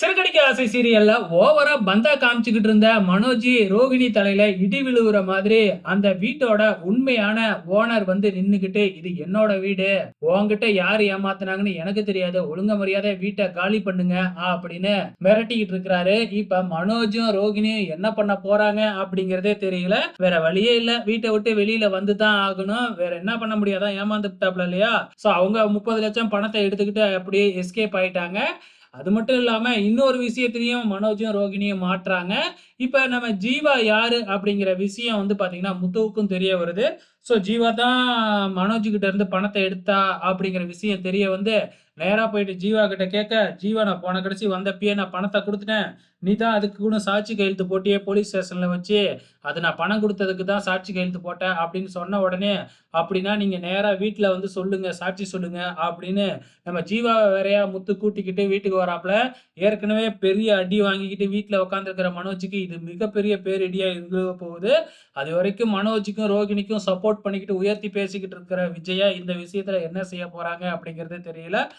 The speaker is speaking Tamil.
சிறுகடிக்க ஆசை சீரியல்ல ஓவரா பந்தா காமிச்சுக்கிட்டு இருந்த மனோஜி ரோகிணி தலையில இடி விழுவுற மாதிரி அந்த வீட்டோட உண்மையான ஓனர் வந்து நின்னுகிட்டு இது என்னோட வீடு. உன்கிட்ட யாரு ஏமாத்துனாங்கன்னு எனக்கு தெரியாது. ஒழுங்க மரியாதை வீட்டை காலி பண்ணுங்க அப்படின்னு மிரட்டிக்கிட்டு இருக்கிறாரு. இப்ப மனோஜும் ரோகிணியும் என்ன பண்ண போறாங்க அப்படிங்கறதே தெரியல. வேற வழியே இல்ல. வீட்டை விட்டு வெளியில வந்து தான் ஆகணும். வேற என்ன பண்ண முடியாதான் ஏமாந்துட்டாப்ல இல்லையா? சோ அவங்க முப்பது லட்சம் பணத்தை எடுத்துக்கிட்டு அப்படியே எஸ்கேப் ஆயிட்டாங்க. அது மட்டும் இல்லாம இன்னொரு விஷயத்திலையும் மனோஜும் ரோகிணியும் மாட்டுறாங்க இப்ப நம்ம ஜீவா யாரு அப்படிங்கிற விஷயம் வந்து பாத்தீங்கன்னா முத்துவுக்கும் தெரிய வருது. ஸோ ஜீவா தான் மனோஜ் கிட்ட இருந்து பணத்தை எடுத்தா அப்படிங்கிற விஷயம் தெரிய வந்து நேராக போயிட்டு ஜீவா கிட்ட கேட்க ஜீவா நான் போன கடைசி வந்தப்பயே நான் பணத்தை கொடுத்துட்டேன். நீ தான் அதுக்கு கூட சாட்சி கையெழுத்து போட்டியே போலீஸ் ஸ்டேஷனில் வச்சு அது நான் பணம் கொடுத்ததுக்கு தான் சாட்சி கையெழுத்து போட்டேன் அப்படின்னு சொன்ன உடனே அப்படின்னா நீங்கள் நேராக வீட்டில் வந்து சொல்லுங்க சாட்சி சொல்லுங்க அப்படின்னு நம்ம ஜீவா வேறையா முத்து கூட்டிக்கிட்டு வீட்டுக்கு வராப்புல ஏற்கனவே பெரிய அடி வாங்கிக்கிட்டு வீட்டில் உட்காந்துருக்கிற மனோஜுக்கு இது மிகப்பெரிய பேரடியாக இருக்க போகுது. அது வரைக்கும் மனோஜுக்கும் ரோகிணிக்கும் சப்போர்ட் பண்ணிக்கிட்டு உயர்த்தி பேசிக்கிட்டு இருக்கிற விஜயா இந்த விஷயத்தில் என்ன செய்ய போகிறாங்க அப்படிங்கிறதே தெரியல.